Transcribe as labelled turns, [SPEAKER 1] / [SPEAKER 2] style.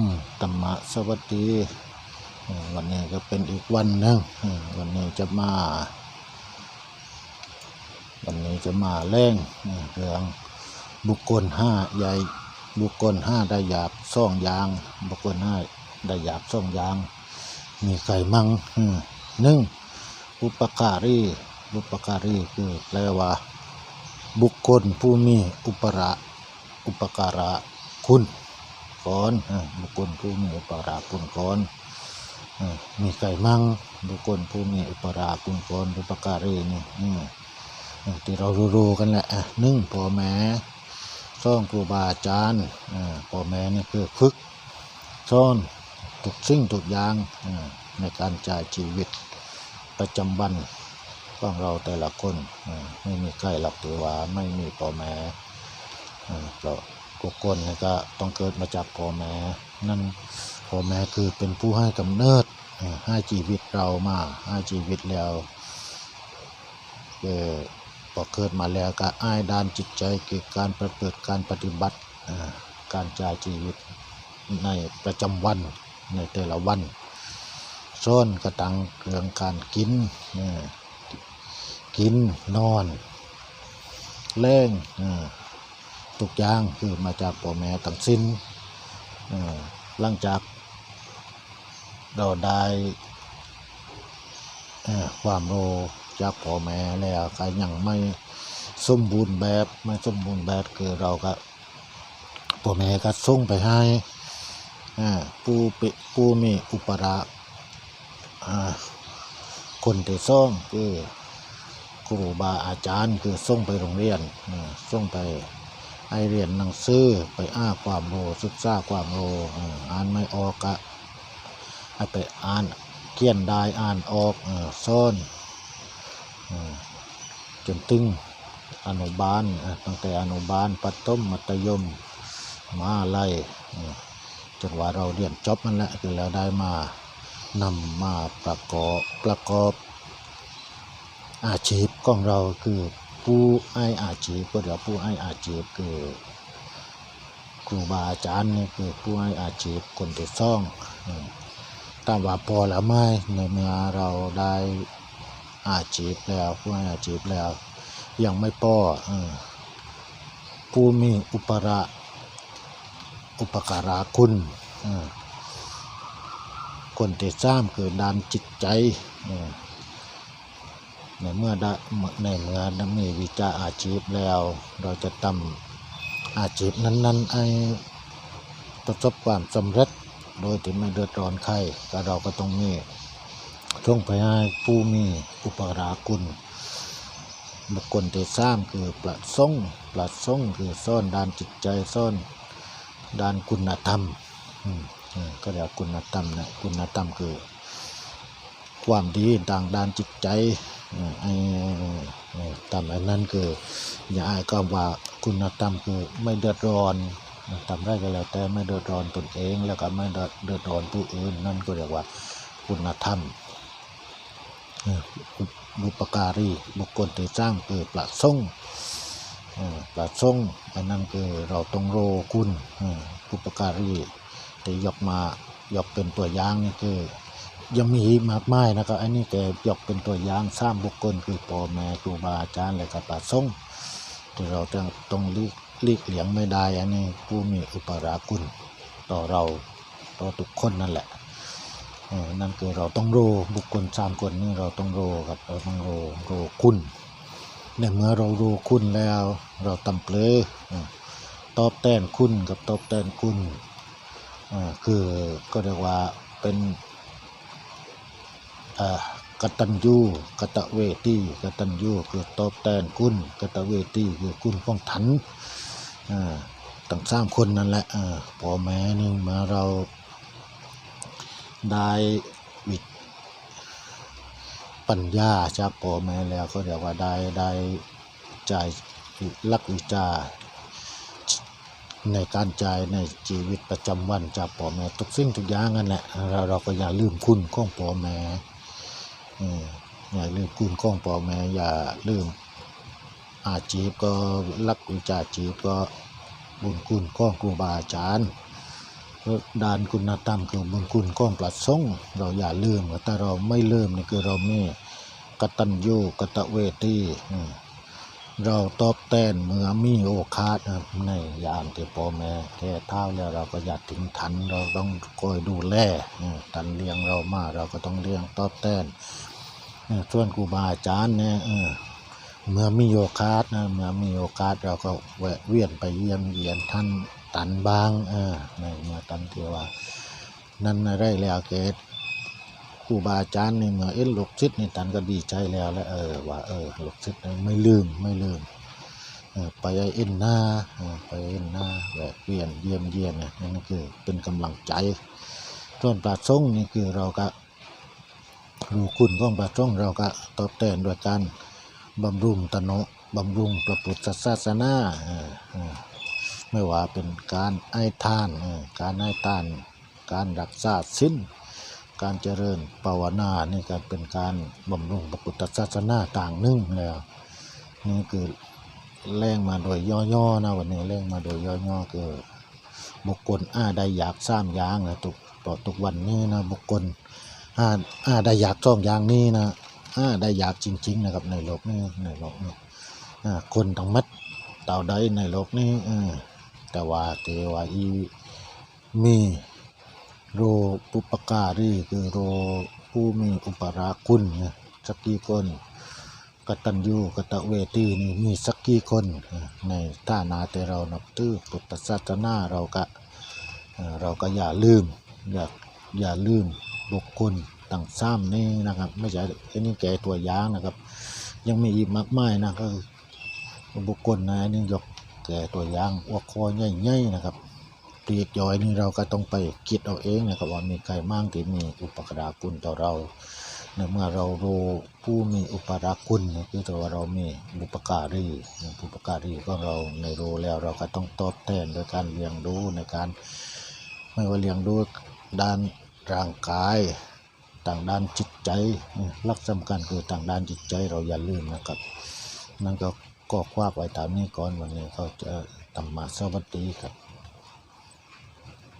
[SPEAKER 1] อืมธรรมะสวัสดี วันนี้ก็เป็นอีกวันหนึงวันนี้จะมา วันนี้จะมาแรงเรื่องบุคคลห้าใหญ่บุคคลห้าได้หยาบซ่องยาง บุคคลห้าได้หยาบซ่องยาง มีไก่มังหนึ่งอุปการีอุปการีคือแปลว่า บุคคลผู้มีอุประอุปการะคุณ ก่อนบุคคลผู้มีอุปการะคุณก่อนมีไก่มังบุคคลผู้มีอุปการะคุณก่อนอุปการีนี่ที่เรารู้ๆกันแหละหนึ่งพ่อแม่สองครูบาอาจารย์อ่าพ่อแม่นี่คือฝึกสอนทุกสิ่งทุกอย่างในการจ่ายชีวิตประจำวันของเราแต่ละคนไม่มีใครหรอกถือว่าไม่มีพ่อแม่เรา ทุกคนก็ต้องเกิดมาจากพ่อแม่นั่นพ่อแม่คือเป็นผู้ให้กำเนิดให้ชีวิตเรามาให้ชีวิตแล้วเออพอเกิดมาแล้วก็อ้ายด้านจิตใจเกี่ยวกับการประพฤติการปฏิบัติการจ่ายชีวิตในประจำวันในแต่ละวันซ่อนกระตังเรื่องการกินกินนอนแรงอ่า ทุกอย่างคือมาจากพ่อแม่ทั้งสิ้นหลังจากเราได้ความรู้จากพ่อแม่แล้วก็ยังไม่สมบูรณ์แบบไม่สมบูรณ์แบบคือเราก็พ่อแม่ก็ส่งไปให้ผู้เป็ผู้มีอุปราอ่าคนที่สองคือครูบาอาจารย์คือส่งไปโรงเรียนส่งไป ให้เรียนหนังสือไปอ้าความรู้ศึกษาความรู้อ่านไม่ออกก็ให้ไปอ่านเขียนได้อ่านออกอซ่อนจนถึงอนุบาลตั้งแต่อนุบาลปัถมมัธยมมาไล่าจนว่าเราเรียนจบนั่นแหละคือเราได้มานำมาประกอบประกอบอาชีพของเราคือ ผู้ให้อาชีพก็เดี๋ยวผู้ให้อาชีพคือครูบาอาจารย์นี่คือผู้ให้อาชีพคนที่ซ่องตามว่าพอแล้วไหม่ในเมื่อเราได้อาชีพแล้วผู้ให้อาชีพแล้ว ยังไม่พออผู้มีอุประอุปการะคุณคนที่สร้างคือด้านจิตใจ ในเมื่อได้ในเมื่อได้มีวิชาอาชีพแล้ว เราจะทำอาชีพนั้นๆให้ประสบความสำเร็จ โดยที่ไม่เดือดร้อนใครก็เราก็ต้องมีช่วงไปให้ผู้มีอุปราคุณบุคคลที่สร้ามคือประสงค์ประสงค์คือซ่อนด้านจิตใจซ่อนด้านคุณธรรมอืมอืมก็เรียกคุณธรรมนะคุณธรรมคือ ความดีทางด้านจิตใจอ่าไอ้ไอ้ตามอันนั้นคืออย่าอายก็ว่าคุณธรรมคือไม่เดือดร้อนทำได้ก็แล้วแต่ไม่เดือดร้อนตนเอง แล้วก็ไม่เดือดร้อนผู้อื่นนั่นก็เรียกว่าคุณธรรมอ่ออุบุปการีบุคคลที่สร้างคือประสงค์เอ่อประสงค์อันนั้นคือเราต้องโรคุณบุปการีที่ยกมายกเป็นตัวอย่างนี่คือ ยังมีอีกมากมายนะครับ อันนี้แกยกเป็นตัวอย่างสร้างบุคคลคือพ่อแม่ครูบาอาจารย์และก็ป่าสงที่เราต้องต้องลีกลีกเลี่ยงไม่ได้ อันนี้ผู้มีอุปราคุณต่อเราต่อทุกคนนั่นแหละนั่นคือเราต้องรู้บุคคลสามคนนี้เราต้องรู้ครับเราต้องรู้รู้คุณในเมื่อเรารู้คุณแล้ว เราตำเปลอตอบแทนคุณกับตอบแทนคุณคือก็เรียกว่าเป็น กตัญญูกตเวทีกตัญญูคือตอบแทนคุณกตเวทีคือคุณของถันอ่าตั้งสามคนนั่นแหละพอแม่นี่งมาเราได้วิปัญญาจากพอแม่แล้วก็เรียกว่าได้ได้ใจลักวิจาในการจ่ายในชีวิตประจำวันจากพ่อแม่ทุกสิ่งทุกอย่างนั่นแหละเราเราก็อย่าลืมคุณของพ่อแม่ อย่าลืมคุณของพ่อแม่อย่าลืมอาชีพก็รักวิชาชีพก็บุญคุณของครูบาอาจารย์ด้านคุณธรรมคือบุญคุณก้องประสงค์เราอย่าลืมแต่เราไม่ลืมนี่คือเราไมีกตัญญูกตเวทีเราตอบแทนเมื่อมีโอกาสนะครับในยามที่พ่อแม่แก่เท่าแล้วเราก็อย่าทิ้งทันเราต้องคอยดูแลทันเลี้ยงเรามาเราก็ต้องเลี้ยงตอบแทน ส่วนครูบาอาจารย์เนี่ยเมื่อมีโอกาสนะเมื่อมีโอกาสเราก็แวะเวียนไปเยี่ยมเยียนท่านตันบางเออในเมื่อตันที่ว่า นั่นน่ะได้แล้วเกตครูบาอาจารย์นี่เมื่อเอ็นลกศิษย์นี่ตันก็ดีใจแล้วแล้วเออว่าเออลกศิษย์นี่ไม่ลืมไม่ลืมไปเอ็นหน้าไปเอ็นหน้าแวะเวียนเยี่ยมเยียนเนี่ยนั่นคือเป็นกำลังใจส่วนปราสงนี่คือเราก็ รู้คุณของปราสงฆ์เราก็ตอบแทนด้วยการบำรุงตนะบำรุงพระพุทธศาสนาไม่ว่าเป็นการให้ทาน การให้ทาน การรักษาศีลการเจริญภาวนานี่ก็เป็นการบำรุงพระพุทธศาสนาต่างนึ่งแล้วนี่คือแรงมาโดยย่อๆนะวันนี้แรงมาโดยย่อๆคือบุคคลอ้าได้อยากสร้างยางนะตุกต่อทุกวันนี้นะบุคคล อ้าอาได้อยากซ่องอย่างนี้นะอ่าได้อยากจริง ๆ นะครับในโลกนี้ในโลกนี้อ่าคนทั้งมัดเต่าใดในโลกนี้อแต่ว่าเทวาอีมีโรปุปการีคือโรผู้มีอุปราคุณนะสักกี่คนกตัญญูกตเวทีนี่มีสักกี่คนในฐานะที่เรานับถือพุทธศาสนาเราก็เราก็อย่าลืมอย่าอย่าลืม บุคคลต่างซ้ำนี่นะครับ ไม่ใช่แค่นี้แก่ตัวย่างนะครับ ยังมีอีกมากมายนะก็บุคคลนะนี่ยกแก่ตัวย่างอวกคอใหญ่ๆนะครับปลีกย่อยนี่เราก็ต้องไปคิดเอาเองนะครับว่ามีใครมั่งที่มีอุปการะคุณต่อเราในเมื่อเรารู้ผู้มีอุปการคุณคือตัวเรามีบุปการีบุปการีก็เราในรู้แล้วเราก็ต้องตอบแทนโดยการเลี้ยงดูในการ ไม่ว่าเลี้ยงดูด้าน ร่างกายต่างด้านจิตใจลักสำคัญคือต่างด้านจิตใจเราอย่าลืมนะครับ นั่นก็ก็คว้าไว้ตามนี้ก่อนวันนี้เขาจะทำมาสวัสดีครับ